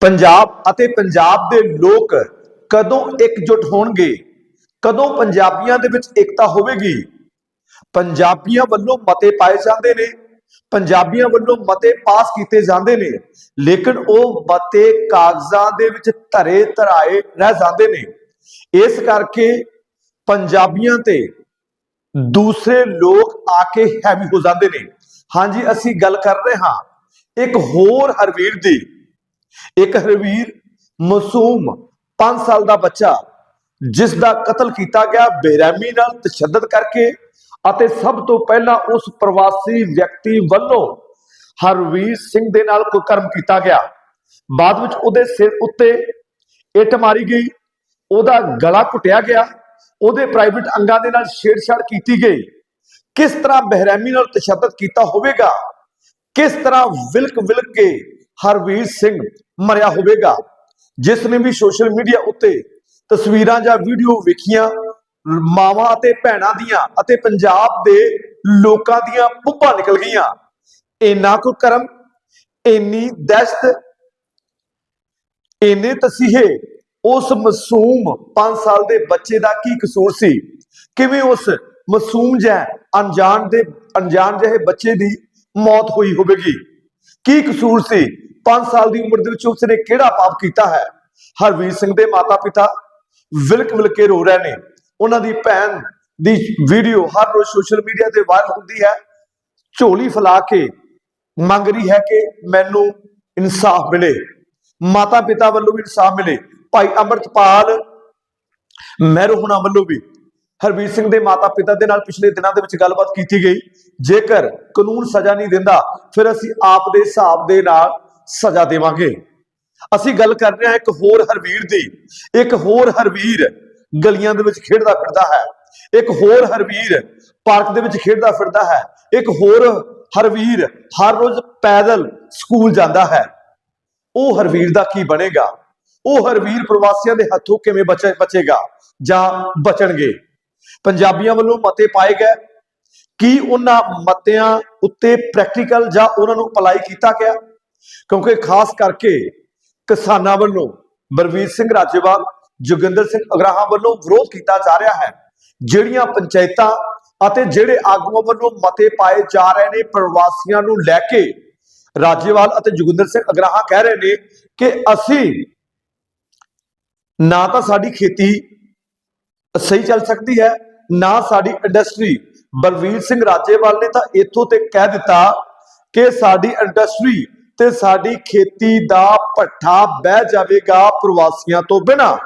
ਪੰਜਾਬ ਅਤੇ ਪੰਜਾਬ ਦੇ ਲੋਕ ਕਦੋਂ ਇਕਜੁੱਟ ਹੋਣਗੇ? ਕਦੋਂ ਪੰਜਾਬੀਆਂ ਦੇ ਵਿੱਚ ਏਕਤਾ ਹੋਵੇਗੀ? ਪੰਜਾਬੀਆਂ ਵੱਲੋਂ ਮਤੇ ਪਾਏ ਜਾਂਦੇ ਨੇ, ਪੰਜਾਬੀਆਂ ਵੱਲੋਂ ਮਤੇ ਪਾਸ ਕੀਤੇ ਜਾਂਦੇ ਨੇ, ਲੇਕਿਨ ਉਹ ਮਤੇ ਕਾਗਜ਼ਾਂ ਦੇ ਵਿੱਚ ਧਰੇ ਧਰਾਏ ਰਹਿ ਜਾਂਦੇ ਨੇ। ਇਸ ਕਰਕੇ ਪੰਜਾਬੀਆਂ ਤੇ ਦੂਸਰੇ ਲੋਕ ਆ ਕੇ ਹੈਵੀ ਹੋ ਜਾਂਦੇ ਨੇ। ਹਾਂਜੀ, ਅਸੀਂ ਗੱਲ ਕਰ ਰਹੇ ਹਾਂ ਇੱਕ ਹੋਰ ਹਰਵੀਰ ਦੀ। ਇੱਕ ਹਰਵੀਰ ਮਾਸੂਮ 5 ਸਾਲ ਦਾ ਬੱਚਾ, ਜਿਸ ਦਾ ਕਤਲ ਕੀਤਾ ਗਿਆ ਬੇਰਹਿਮੀ ਨਾਲ ਤਸ਼ੱਦਦ ਕਰਕੇ ਅਤੇ ਸਭ ਤੋਂ ਪਹਿਲਾਂ ਉਸ ਪ੍ਰਵਾਸੀ ਵਿਅਕਤੀ ਵੱਲੋਂ ਹਰਵੀਰ ਸਿੰਘ ਦੇ ਨਾਲ ਕੁਕਰਮ ਕੀਤਾ ਗਿਆ। ਬਾਅਦ ਵਿੱਚ ਉਹਦੇ ਸਿਰ ਉੱਤੇ ਇੱਟ ਮਾਰੀ ਗਈ, ਉਹਦਾ ਗਲਾ ਘੁੱਟਿਆ ਗਿਆ, ਉਹਦੇ ਪ੍ਰਾਈਵੇਟ ਅੰਗਾਂ ਦੇ ਨਾਲ ਛੇੜਛਾੜ ਕੀਤੀ ਗਈ। ਕਿਸ ਤਰ੍ਹਾਂ ਬਹਿਰਮੀ ਨਾਲ ਤਸ਼ੱਦਦ ਕੀਤਾ ਹੋਵੇਗਾ? ਕਿਸ ਤਰ੍ਹਾਂ ਵਿਲਕ ਵਿਲਕ ਕੇ ਹਰਵੀਰ ਸਿੰਘ ਮਰਿਆ ਹੋਵੇਗਾ। ਜਿਸ ਨੇ ਵੀ ਸੋਸ਼ਲ ਮੀਡੀਆ ਉੱਤੇ ਤਸਵੀਰਾਂ ਜਾਂ ਵੀਡੀਓ ਵੇਖੀਆਂ, ਮਾਵਾਂ ਅਤੇ ਭੈਣਾਂ ਦੀਆਂ ਅਤੇ ਪੰਜਾਬ ਦੇ ਲੋਕਾਂ ਦੀਆਂ ਪੁੱਪਾਂ ਨਿਕਲ ਗਈਆਂ। ਇੰਨਾ ਕੁ ਕਰਮ, ਇੰਨੀ ਦਹਿਸ਼ਤ, ਇੰਨੇ ਤਸੀਹੇ, ਉਸ ਮਾਸੂਮ 5 ਸਾਲ ਦੇ ਬੱਚੇ ਦਾ ਕੀ ਕਸੂਰ ਸੀ? ਕਿਵੇਂ ਉਸ ਮਾਸੂਮ ਜੈ ਅਣਜਾਣ ਦੇ, ਅਣਜਾਣ ਜਿਹੇ ਬੱਚੇ ਦੀ ਮੌਤ ਹੋਈ ਹੋਵੇਗੀ? ਕੀ ਕਸੂਰ ਸੀ? 5 ਸਾਲ ਦੀ ਉਮਰ ਦੇ ਵਿੱਚ ਉਸਨੇ ਕਿਹੜਾ ਪਾਪ ਕੀਤਾ ਹੈ? ਹਰਵੀਰ ਸਿੰਘ ਦੇ ਮਾਤਾ-ਪਿਤਾ ਵਿਲਕ ਵਿਲਕ ਰੋ ਰਹੇ ਨੇ। ਉਹਨਾਂ ਦੀ ਭੈਣ ਦੀ ਵੀਡੀਓ ਹਰ ਰੋਜ਼ ਸੋਸ਼ਲ ਮੀਡੀਆ ਤੇ ਵਾਇਰਲ ਹੁੰਦੀ ਹੈ। ਝੋਲੀ ਫੈਲਾ ਕੇ ਮੰਗ ਰਹੀ ਹੈ ਕਿ ਮੈਨੂੰ ਇਨਸਾਫ ਮਿਲੇ। ਮਾਤਾ ਪਿਤਾ ਵੱਲੋਂ ਵੀ ਇਨਸਾਫ ਮਿਲੇ। ਭਾਈ ਅਮਰਤਪਾਲ ਮਹਿਰੂ ਹੁਣਾਂ ਵੱਲੋਂ ਵੀ ਹਰਵੀਰ ਸਿੰਘ ਦੇ ਮਾਤਾ ਪਿਤਾ ਦੇ ਨਾਲ ਪਿਛਲੇ ਦਿਨਾਂ ਦੇ ਵਿੱਚ ਗੱਲਬਾਤ ਕੀਤੀ ਗਈ। ਜੇਕਰ ਕਾਨੂੰਨ ਸਜ਼ਾ ਨਹੀਂ ਦਿੰਦਾ, ਫਿਰ ਅਸੀਂ ਆਪ ਦੇ ਹਿਸਾਬ ਦੇ ਨਾਲ ਸਜ਼ਾ ਦੇਵਾਂਗੇ। ਅਸੀਂ ਗੱਲ ਕਰ ਰਹੇ ਹਾਂ ਇੱਕ ਹੋਰ ਹਰਵੀਰ ਦੀ। ਇੱਕ ਹੋਰ ਹਰਵੀਰ ਗਲੀਆਂ ਦੇ ਵਿੱਚ ਖੇਡਦਾ ਫਿਰਦਾ ਹੈ। ਇੱਕ ਹੋਰ ਹਰਵੀਰ ਪਾਰਕ ਦੇ ਵਿੱਚ ਖੇਡਦਾ ਫਿਰਦਾ ਹੈ। ਇੱਕ ਹੋਰ ਹਰਵੀਰ ਹਰ ਰੋਜ਼ ਪੈਦਲ ਸਕੂਲ ਜਾਂਦਾ ਹੈ। ਉਹ ਹਰਵੀਰ ਦਾ ਕੀ ਬਣੇਗਾ? ਉਹ ਹਰਵੀਰ ਪ੍ਰਵਾਸੀਆਂ ਦੇ ਹੱਥੋਂ ਕਿਵੇਂ ਬਚੇ, ਬਚੇਗਾ ਜਾਂ ਬਚਣਗੇ? ਪੰਜਾਬੀਆਂ ਵੱਲੋਂ ਮਤੇ ਪਾਏ ਗਏ। ਕੀ ਉਹਨਾਂ ਮਤਿਆਂ ਉੱਤੇ ਪ੍ਰੈਕਟੀਕਲ ਜਾਂ ਉਹਨਾਂ ਨੂੰ ਅਪਲਾਈ ਕੀਤਾ ਗਿਆ? ਕਿਉਂਕਿ ਖਾਸ ਕਰਕੇ ਕਿਸਾਨਾਂ ਵੱਲੋਂ ਬਲਵੀਰ ਸਿੰਘ ਰਾਜੇਵਾਲ, ਜੋਗਿੰਦਰ ਸਿੰਘ ਅਗਰਾਹਾਂ ਵੱਲੋਂ ਵਿਰੋਧ ਕੀਤਾ ਜਾ ਰਿਹਾ ਹੈ। ਜਿਹੜੀਆਂ ਪੰਚਾਇਤਾਂ ਅਤੇ ਜਿਹੜੇ ਆਗੂਆਂ ਵੱਲੋਂ ਮਤੇ ਪਾਏ ਜਾ ਰਹੇ ਨੇ, ਪ੍ਰਵਾਸੀਆਂ ਨੂੰ ਲੈ ਕੇ ਰਾਜੇਵਾਲ ਅਤੇ ਜੋਗਿੰਦਰ ਸਿੰਘ ਅਗਰਾਹਾਂ ਕਹਿ ਰਹੇ ਨੇ ਕਿ ਅਸੀਂ ਨਾ ਤਾਂ ਸਾਡੀ ਖੇਤੀ ਸਹੀ ਚੱਲ ਸਕਦੀ ਹੈ, ਨਾ ਸਾਡੀ ਇੰਡਸਟਰੀ। ਬਲਵੀਰ ਸਿੰਘ ਰਾਜੇਵਾਲ ਨੇ ਤਾਂ ਇੱਥੋਂ ਤੇ ਕਹਿ ਦਿੱਤਾ ਕਿ ਸਾਡੀ ਇੰਡਸਟਰੀ ਤੇ ਸਾਡੀ ਖੇਤੀ ਦਾ ਪੱਠਾ ਬਹਿ ਜਾਵੇਗਾ ਪ੍ਰਵਾਸੀਆਂ ਤੋਂ ਬਿਨਾ।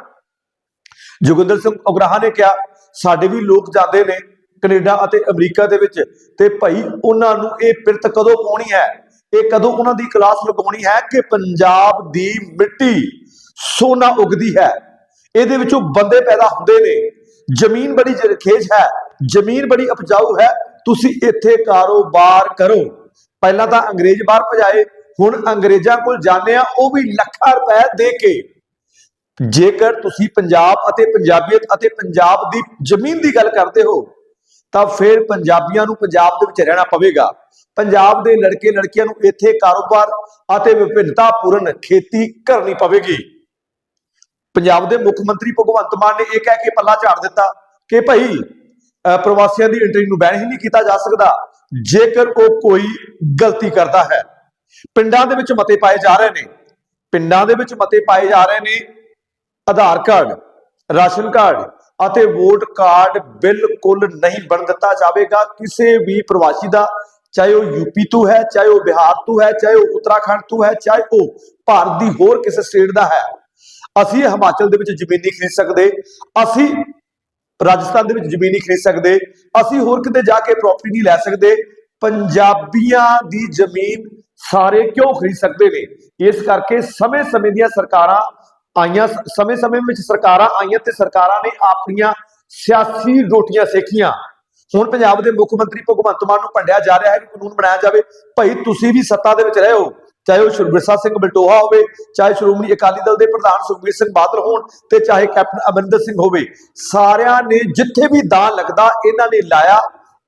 ਜੋਗਿੰਦਰ ਸਿੰਘ ਉਗਰਾਹਾ ਨੇ ਕਿਹਾ, ਸਾਡੇ ਵੀ ਲੋਕ ਜਾਂਦੇ ਨੇ ਕੈਨੇਡਾ ਅਤੇ ਅਮਰੀਕਾ ਦੇ ਵਿੱਚ ਤੇ ਭਾਈ, ਉਹਨਾਂ ਨੂੰ ਇਹ ਪਿਰਤ ਕਦੋਂ ਪਾਉਣੀ ਹੈ? ਇਹ ਕਦੋਂ ਉਹਨਾਂ ਦੀ ਕਲਾਸ ਲਗਾਉਣੀ ਹੈ ਕਿ ਪੰਜਾਬ ਦੀ ਮਿੱਟੀ ਸੋਨਾ ਉਗਦੀ ਹੈ? ਇਹਦੇ ਵਿੱਚੋਂ ਬੰਦੇ ਪੈਦਾ ਹੁੰਦੇ ਨੇ। ਜ਼ਮੀਨ ਬੜੀ ਖੇਜ ਹੈ, ਜ਼ਮੀਨ ਬੜੀ ਉਪਜਾਊ ਹੈ। ਤੁਸੀਂ ਇੱਥੇ ਕਾਰੋਬਾਰ ਕਰੋ। ਪਹਿਲਾਂ ਤਾਂ ਅੰਗਰੇਜ਼ ਬਾਹਰ ਭਜਾਏ ਹੁਣ ਅੰਗਰੇਜ਼ਾਂ ਕੋਲ ਜਾਂਦੇ ਆ, ਉਹ ਵੀ ਲੱਖਾਂ ਰੁਪਏ ਦੇ ਕੇ। ਜੇਕਰ ਤੁਸੀਂ ਪੰਜਾਬ ਅਤੇ ਪੰਜਾਬੀਅਤ ਅਤੇ ਪੰਜਾਬ ਦੀ ਜ਼ਮੀਨ ਦੀ ਗੱਲ ਕਰਦੇ ਹੋ, ਤਾਂ ਫਿਰ ਪੰਜਾਬੀਆਂ ਨੂੰ ਪੰਜਾਬ ਦੇ ਵਿੱਚ ਰਹਿਣਾ ਪਵੇਗਾ। ਪੰਜਾਬ ਦੇ ਲੜਕੇ ਲੜਕੀਆਂ ਨੂੰ ਇੱਥੇ ਕਾਰੋਬਾਰ ਅਤੇ ਵਿਭਿੰਨਤਾਪੂਰਨ ਖੇਤੀ ਕਰਨੀ ਪਵੇਗੀ। ਪੰਜਾਬ ਦੇ ਮੁੱਖ ਮੰਤਰੀ ਭਗਵੰਤ ਮਾਨ ਨੇ ਇਹ ਕਹਿ ਕੇ ਪੱਲਾ ਝਾੜ ਦਿੱਤਾ ਕਿ ਭਾਈ ਅਹ ਪ੍ਰਵਾਸੀਆਂ ਦੀ ਐਂਟਰੀ ਨੂੰ ਬੈਨ ਹੀ ਨਹੀਂ ਕੀਤਾ ਜਾ ਸਕਦਾ, ਜੇਕਰ ਉਹ ਕੋਈ ਗਲਤੀ ਕਰਦਾ ਹੈ। ਪਿੰਡਾਂ ਦੇ ਵਿੱਚ ਮਤੇ ਪਾਏ ਜਾ ਰਹੇ ਨੇ। ਪਿੰਡਾਂ ਦੇ ਵਿੱਚ ਮਤੇ ਪਾਏ ਜਾ ਰਹੇ ਨੇ ਆਧਾਰ ਕਾਰਡ, ਰਾਸ਼ਨ ਕਾਰਡ ਅਤੇ ਵੋਟ ਕਾਰਡ ਬਿਲਕੁਲ ਨਹੀਂ ਬਣ ਦਿੱਤਾ ਜਾਵੇਗਾ। ਕਿਸੇ ਵੀ ਪ੍ਰਵਾਸੀ ਦਾ, ਚਾਹੇ ਉਹ ਯੂਪੀ ਤੋਂ ਹੈ, ਚਾਹੇ ਉਹ ਬਿਹਾਰ ਤੋਂ ਹੈ, ਚਾਹੇ ਉਹ ਉੱਤਰਾਖੰਡ ਤੋਂ ਹੈ, ਚਾਹੇ ਉਹ ਭਾਰਤ ਦੀ ਹੋਰ ਕਿਸੇ ਸਟੇਟ ਦਾ ਹੈ, ਅਸੀਂ ਹਿਮਾਚਲ ਦੇ ਵਿੱਚ ਜ਼ਮੀਨ ਨਹੀਂ ਖਰੀਦ ਸਕਦੇ, ਅਸੀਂ ਰਾਜਸਥਾਨ ਦੇ ਵਿੱਚ ਜ਼ਮੀਨ ਨਹੀਂ ਖਰੀਦ ਸਕਦੇ, ਅਸੀਂ ਹੋਰ ਕਿਤੇ ਜਾ ਕੇ ਪ੍ਰਾਪਰਟੀ ਨਹੀਂ ਲੈ ਸਕਦੇ। ਪੰਜਾਬੀਆਂ ਦੀ ਜ਼ਮੀਨ ਸਾਰੇ ਕਿਉਂ ਖਰੀਦ ਸਕਦੇ ਨੇ? ਇਸ ਕਰਕੇ ਸਮੇਂ-ਸਮੇਂ ਦੀਆਂ ਸਰਕਾਰਾਂ ਆਈਆਂ, ਸਮੇਂ-ਸਮੇਂ ਵਿੱਚ ਸਰਕਾਰਾਂ ਆਈਆਂ ਤੇ ਸਰਕਾਰਾਂ ਨੇ ਆਪਣੀਆਂ ਸਿਆਸੀ ਰੋਟੀਆਂ ਸੇਖੀਆਂ ਹੁਣ ਪੰਜਾਬ ਦੇ ਮੁੱਖ ਮੰਤਰੀ ਭਗਵੰਤ ਮਾਨ ਨੂੰ ਭੰਡਿਆ ਜਾ ਰਿਹਾ ਹੈ ਕਿ ਕਾਨੂੰਨ ਬਣਾਇਆ ਜਾਵੇ। ਭਾਈ ਤੁਸੀਂ ਵੀ ਸੱਤਾ ਦੇ ਵਿੱਚ ਰਹੇ ਹੋ ਚਾਹੇ ਉਹ ਸ਼ੁਰਬਿਰਸਾ ਸਿੰਘ ਬਲਟੋਹਾ ਹੋਵੇ, ਚਾਹੇ ਸ਼੍ਰੋਮਣੀ ਅਕਾਲੀ ਦਲ ਦੇ ਪ੍ਰਧਾਨ ਸੁਖਬੀਰ ਸਿੰਘ ਬਾਦਲ ਹੋਣ ਤੇ ਚਾਹੇ ਕੈਪਟਨ ਅਮਰਿੰਦਰ ਸਿੰਘ ਹੋਵੇ, ਸਾਰਿਆਂ ਨੇ ਜਿੱਥੇ ਵੀ ਦਾਨ ਲੱਗਦਾ, ਇਹਨਾਂ ਨੇ ਲਾਇਆ।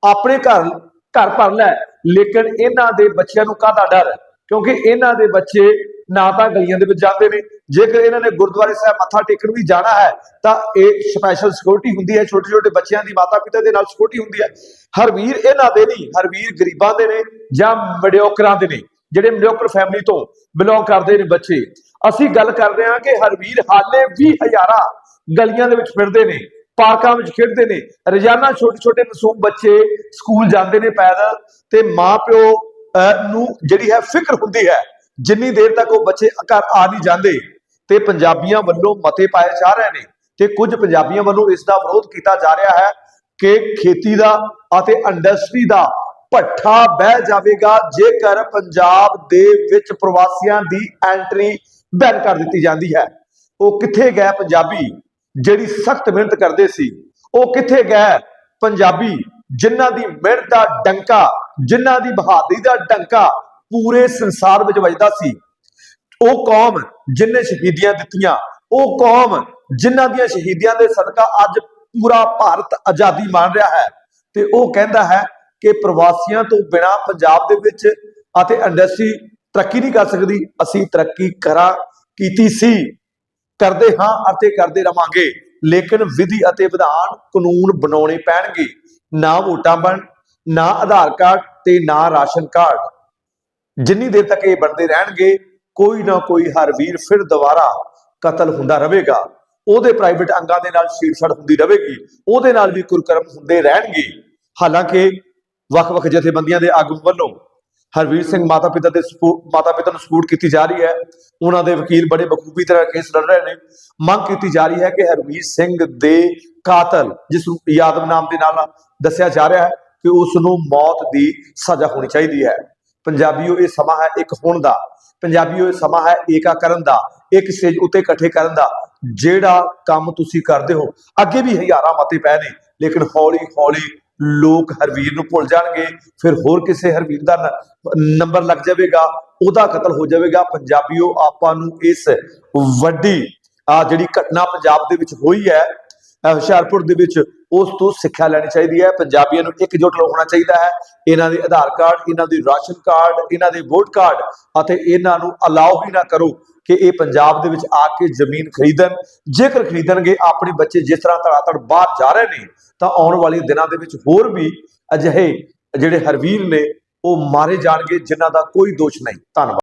ਆਪਣੇ ਘਰ ਘਰ ਭਰ ਲੈ। ਲੇਕਿਨ ਇਹਨਾਂ ਦੇ ਬੱਚਿਆਂ ਨੂੰ ਕਾਹਦਾ ਡਰ? ਕਿਉਂਕਿ ਇਹਨਾਂ ਦੇ ਬੱਚੇ ਨਾ ਤਾਂ ਗਲੀਆਂ ਦੇ ਵਿੱਚ ਜਾਂਦੇ ਨੇ। ਜੇਕਰ ਇਹਨਾਂ ਨੇ ਗੁਰਦੁਆਰੇ ਸਾਹਿਬ ਮੱਥਾ ਟੇਕਣ ਵੀ ਜਾਣਾ ਹੈ, ਤਾਂ ਇਹ ਸਪੈਸ਼ਲ ਸਿਕਿਉਰਿਟੀ ਹੁੰਦੀ ਹੈ। ਛੋਟੇ ਛੋਟੇ ਬੱਚਿਆਂ ਦੀ ਮਾਤਾ ਪਿਤਾ ਦੇ ਨਾਲ ਸਿਕਿਉਰਿਟੀ ਹੁੰਦੀ ਹੈ। ਹਰਵੀਰ ਇਹਨਾਂ ਦੇ ਨਹੀਂ ਹਰਵੀਰ ਗਰੀਬਾਂ ਦੇ ਨੇ ਜਾਂ ਮੀਡੀਓਕਰਾਂ ਦੇ ਨੇ, ਜਿਹੜੇ ਮੀਡੀਓਕਰ ਫੈਮਿਲੀ ਤੋਂ ਬਿਲੋਂਗ ਕਰਦੇ ਨੇ ਬੱਚੇ। ਅਸੀਂ ਗੱਲ ਕਰਦੇ ਹਾਂ ਕਿ ਹਰਵੀਰ ਹਾਲੇ ਵੀ ਹਜ਼ਾਰਾਂ ਗਲੀਆਂ ਦੇ ਵਿੱਚ ਫਿਰਦੇ ਨੇ। ਪਾਰਕਾਂ ਵਿੱਚ ਖੇਡਦੇ ਨੇ। ਰੋਜ਼ਾਨਾ ਛੋਟੇ ਛੋਟੇ ਮਾਸੂਮ ਬੱਚੇ ਸਕੂਲ ਜਾਂਦੇ ਨੇ ਪੈਦਲ ਤੇ ਮਾਪਿਓ ਨੂੰ ਜਿਹੜੀ ਹੈ ਫਿਕਰ ਹੁੰਦੀ ਹੈ, ਜਿੰਨੀ ਦੇਰ ਤੱਕ ਉਹ ਬੱਚੇ ਘਰ ਆ ਨਹੀਂ ਜਾਂਦੇ, ਤੇ ਪੰਜਾਬੀਆਂ ਵੱਲੋਂ ਮਤੇ ਪਾਏ ਜਾ ਰਹੇ ਨੇ। ਤੇ ਕੁਝ ਪੰਜਾਬੀਆਂ ਵੱਲੋਂ ਇਸ ਦਾ ਵਿਰੋਧ ਕੀਤਾ ਜਾ ਰਿਹਾ ਹੈ ਕਿ ਖੇਤੀ ਦਾ ਅਤੇ ਇੰਡਸਟਰੀ ਦਾ ਭੱਠਾ ਬਹਿ ਜਾਵੇਗਾ, ਜੇਕਰ ਪੰਜਾਬ ਦੇ ਵਿੱਚ ਪ੍ਰਵਾਸੀਆਂ ਦੀ ਐਂਟਰੀ ਬੈਨ ਕਰ ਦਿੱਤੀ ਜਾਂਦੀ ਹੈ। ਉਹ ਕਿੱਥੇ ਗਏ ਪੰਜਾਬੀ? ਜਿਹੜੀ ਸਖਤ ਮਿਹਨਤ ਕਰਦੇ ਸੀ, ਉਹ ਕਿੱਥੇ ਗਏ? ਪੰਜਾਬੀ, ਜਿਨ੍ਹਾਂ ਦੀ ਮਿਹਨਤ ਦਾ ਡੰਕਾ, ਜਿਨ੍ਹਾਂ ਦੀ ਬਹਾਦਰੀ ਦਾ ਡੰਕਾ ਪੂਰੇ ਸੰਸਾਰ ਵਿੱਚ ਵੱਜਦਾ ਸੀ। ਉਹ ਕੌਮ ਜਿਨ੍ਹਾਂ ਸ਼ਹੀਦੀਆਂ ਦਿੱਤੀਆਂ, ਉਹ ਕੌਮ ਜਿਨ੍ਹਾਂ ਦੀਆਂ ਸ਼ਹੀਦੀਆਂ ਦੇ ਸਦਕਾ ਅੱਜ ਪੂਰਾ ਭਾਰਤ ਆਜ਼ਾਦੀ ਮਾਣ ਰਿਹਾ ਹੈ। ਤੇ ਉਹ ਕਹਿੰਦਾ ਹੈ ਕਿ ਪ੍ਰਵਾਸੀਆਂ ਤੋਂ ਬਿਨਾ ਪੰਜਾਬ ਦੇ ਵਿੱਚ ਅਤੇ ਇੰਡਸਟਰੀ ਤਰੱਕੀ ਨਹੀਂ ਕਰ ਸਕਦੀ। ਅਸੀਂ ਤਰੱਕੀ ਕਰਾਂ, ਕੀਤੀ ਸੀ। ਕਰਦੇ ਹਾਂ ਅਤੇ ਕਰਦੇ ਰਵਾਂਗੇ। ਲੇਕਿਨ ਵਿਧੀ ਅਤੇ ਵਿਧਾਨ ਕਾਨੂੰਨ ਬਣਾਉਣੇ ਪੈਣਗੇ। ਨਾ ਵੋਟਾਂ ਬਣ, ਨਾ ਆਧਾਰ ਕਾਰਡ ਤੇ ਨਾ ਰਾਸ਼ਨ ਕਾਰਡ। ਜਿੰਨੀ ਦੇਰ ਤੱਕ ਇਹ ਬਣਦੇ ਰਹਿਣਗੇ, ਕੋਈ ਨਾ ਕੋਈ ਹਰ ਵੀਰ ਫਿਰ ਦੁਬਾਰਾ ਕਤਲ ਹੁੰਦਾ ਰਹੇਗਾ। ਉਹਦੇ ਪ੍ਰਾਈਵੇਟ ਅੰਗਾਂ ਦੇ ਨਾਲ ਛੇੜਛਾੜ ਹੁੰਦੀ ਰਹੇਗੀ। ਉਹਦੇ ਨਾਲ ਵੀ ਕੁਰਕਰਮ ਹੁੰਦੇ ਰਹਿਣਗੇ। ਹਾਲਾਂਕਿ ਵੱਖ-ਵੱਖ ਜਥੇਬੰਦੀਆਂ ਦੇ ਆਗੂ ਵੱਲੋਂ ਹਰਵੀਰ ਸਿੰਘ ਮਾਤਾ ਪਿਤਾ ਦੇ ਮਾਤਾ ਪਿਤਾ ਨੂੰ ਸਪੋਰਟ ਕੀਤੀ ਜਾ ਰਹੀ ਹੈ। ਉਹਨਾਂ ਦੇ ਵਕੀਲ ਬੜੇ ਬਖੂਬੀ ਤਰ੍ਹਾਂ ਕੇਸ ਲੜ ਰਹੇ ਨੇ। ਮੰਗ ਕੀਤੀ ਜਾ ਰਹੀ ਹੈ ਕਿ ਹਰਵੀਰ ਸਿੰਘ ਦੇ ਕਾਤਲ, ਜਿਸ ਨੂੰ ਯਾਦਵ ਨਾਮ ਦੇ ਨਾਲ ਦੱਸਿਆ ਜਾ ਰਿਹਾ ਹੈ, ਕਿ ਉਸ ਨੂੰ ਮੌਤ ਦੀ ਸਜ਼ਾ ਹੋਣੀ ਚਾਹੀਦੀ ਹੈ। ਪੰਜਾਬੀਓ, ਇਹ ਸਮਾਂ ਹੈ ਇੱਕ ਹੋਣ ਦਾ। ਪੰਜਾਬੀਓ, ਇਹ ਸਮਾਂ ਹੈ ਏਕਾ ਕਰਨ ਦਾ, ਇੱਕ ਸਟੇਜ ਉੱਤੇ ਇਕੱਠੇ ਕਰਨ ਦਾ। ਜਿਹੜਾ ਕੰਮ ਤੁਸੀਂ ਕਰਦੇ ਹੋ, ਅੱਗੇ ਵੀ ਹਜ਼ਾਰਾਂ ਮਤੇ ਪਏ ਨੇ, ਲੇਕਿਨ ਹੌਲੀ ਹੌਲੀ ਲੋਕ ਹਰਵੀਰ ਨੂੰ ਭੁੱਲ ਜਾਣਗੇ। ਫਿਰ ਹੋਰ ਕਿਸੇ ਹਰਵੀਰ ਦਾ ਨੰਬਰ ਲੱਗ ਜਾਵੇਗਾ। ਉਹਦਾ ਕਤਲ ਹੋ ਜਾਵੇਗਾ। ਪੰਜਾਬੀਓ, ਆਪਾਂ ਨੂੰ ਇਸ ਵੱਡੀ, ਆ ਜਿਹੜੀ ਘਟਨਾ ਪੰਜਾਬ ਦੇ ਵਿੱਚ ਹੋਈ ਹੈ ਹੁਸ਼ਿਆਰਪੁਰ ਦੇ ਵਿੱਚ, ਉਸ ਤੋਂ ਸਿੱਖਿਆ ਲੈਣੀ ਚਾਹੀਦੀ ਹੈ। ਪੰਜਾਬੀਆਂ ਨੂੰ ਇਕਜੁੱਟ ਹੋਣਾ ਚਾਹੀਦਾ ਹੈ। ਇਹਨਾਂ ਦੇ ਆਧਾਰ ਕਾਰਡ, ਇਹਨਾਂ ਦੇ ਰਾਸ਼ਨ ਕਾਰਡ, ਇਹਨਾਂ ਦੇ ਵੋਟ ਕਾਰਡ, ਅਤੇ ਇਹਨਾਂ ਨੂੰ ਅਲਾਉ ਹੀ ਨਾ ਕਰੋ ਕਿ ਇਹ ਪੰਜਾਬ ਦੇ ਵਿੱਚ ਆ ਕੇ ਜ਼ਮੀਨ ਖਰੀਦਣ। ਜੇਕਰ ਖਰੀਦਣਗੇ, ਆਪਣੇ ਬੱਚੇ ਜਿਸ ਤਰ੍ਹਾਂ ਧੜਾਧੜ ਬਾਹਰ ਜਾ ਰਹੇ ਨੇ, ਤਾਂ ਆਉਣ ਵਾਲੇ ਦਿਨਾਂ ਦੇ ਵਿੱਚ ਹੋਰ ਵੀ ਅਜਿਹੇ ਜਿਹੜੇ ਹਰਵੀਰ ਨੇ ਉਹ ਮਾਰੇ ਜਾਣਗੇ ਜਿਨ੍ਹਾਂ ਦਾ ਕੋਈ ਦੋਸ਼ ਨਹੀਂ। ਧੰਨਵਾਦ।